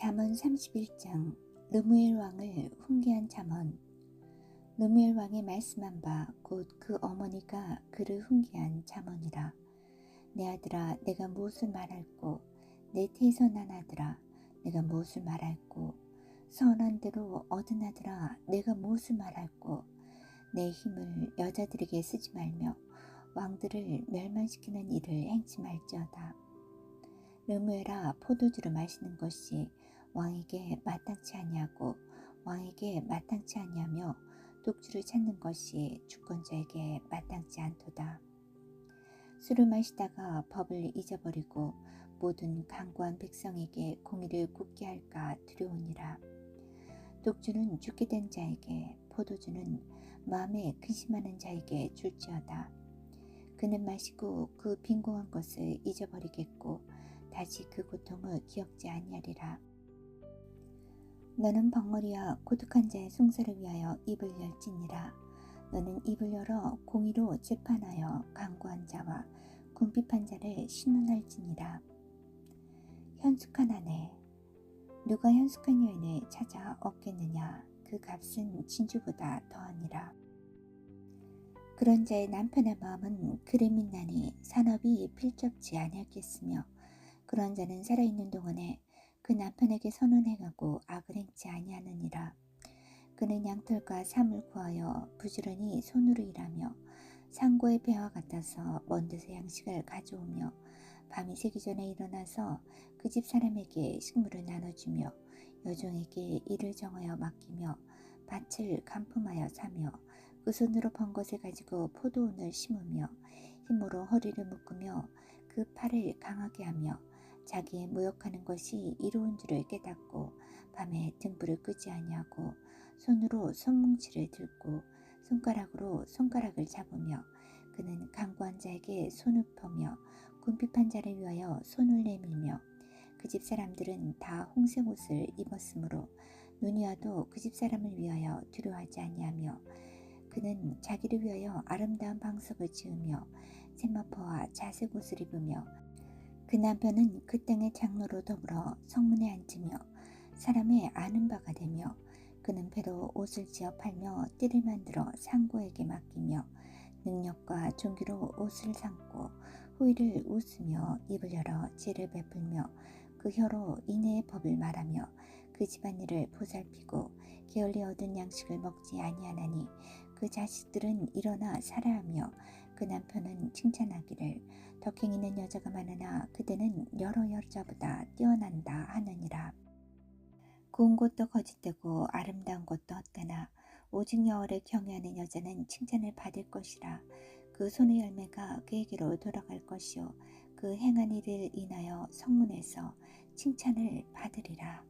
잠언 31장 르무엘 왕을 훈계한 잠언. 르무엘 왕의 말씀한 바 곧 그 어머니가 그를 훈계한 잠언이라. 내 아들아 내가 무엇을 말할꼬? 내 태선한 아들아 내가 무엇을 말할꼬? 선한 대로 얻은 아들아 내가 무엇을 말할꼬? 내 힘을 여자들에게 쓰지 말며 왕들을 멸망시키는 일을 행치 말지어다. 르무엘아 포도주를 마시는 것이 왕에게 마땅치 아니하고 왕에게 마땅치 아니하며 독주를 찾는 것이 주권자에게 마땅치 않도다. 술을 마시다가 법을 잊어버리고 모든 강고한 백성에게 공의를 굳게 할까 두려우니라. 독주는 죽게 된 자에게 포도주는 마음에 근심하는 자에게 줄지어다. 그는 마시고 그 빈공한 것을 잊어버리겠고 다시 그 고통을 기억지 아니하리라. 너는 벙어리와 고독한 자의 송사를 위하여 입을 열지니라. 너는 입을 열어 공의로 재판하여 강구한 자와 궁핍한 자를 신문할지니라. 현숙한 아내 누가 현숙한 여인을 찾아 얻겠느냐 그 값은 진주보다 더하니라. 그런 자의 남편의 마음은 그를 믿나니 산업이 필적지 아니하겠으며 그런 자는 살아있는 동안에 그 남편에게 선언해가고 악을 행치 아니하느니라. 그는 양털과 삶을 구하여 부지런히 손으로 일하며 상고의 배와 같아서 먼 데서 양식을 가져오며 밤이 새기 전에 일어나서 그 집 사람에게 식물을 나눠주며 여종에게 일을 정하여 맡기며 밭을 간품하여 사며 그 손으로 번 것을 가지고 포도원을 심으며 힘으로 허리를 묶으며 그 팔을 강하게 하며 자기의 무역하는 것이 이로운 줄을 깨닫고 밤에 등불을 끄지 아니하고 손으로 손뭉치를 들고 손가락으로 손가락을 잡으며 그는 강구한 자에게 손을 퍼며 궁핍한 자를 위하여 손을 내밀며 그 집 사람들은 다 홍색 옷을 입었으므로 눈이 와도 그 집 사람을 위하여 두려워하지 아니하며 그는 자기를 위하여 아름다운 방석을 지으며 세마포와 자색 옷을 입으며 그 남편은 그 땅의 장로로 더불어 성문에 앉으며 사람의 아는 바가 되며 그는 배로 옷을 지어 팔며 띠를 만들어 상고에게 맡기며 능력과 종기로 옷을 삼고 후일을 웃으며 입을 열어 지를 베풀며 그 혀로 인해의 법을 말하며 그 집안일을 보살피고 게을리 얻은 양식을 먹지 아니하나니 그 자식들은 일어나 살아하며 그 남편은 칭찬하기를 덕행 있는 여자가 많으나 그대는 여러 여자보다 뛰어난다 하느니라. 고운 것도 거짓되고 아름다운 것도 헛되나 오직 여호를 경외하는 여자는 칭찬을 받을 것이라. 그 손의 열매가 그에게로 돌아갈 것이요 그 행한 일을 인하여 성문에서 칭찬을 받으리라.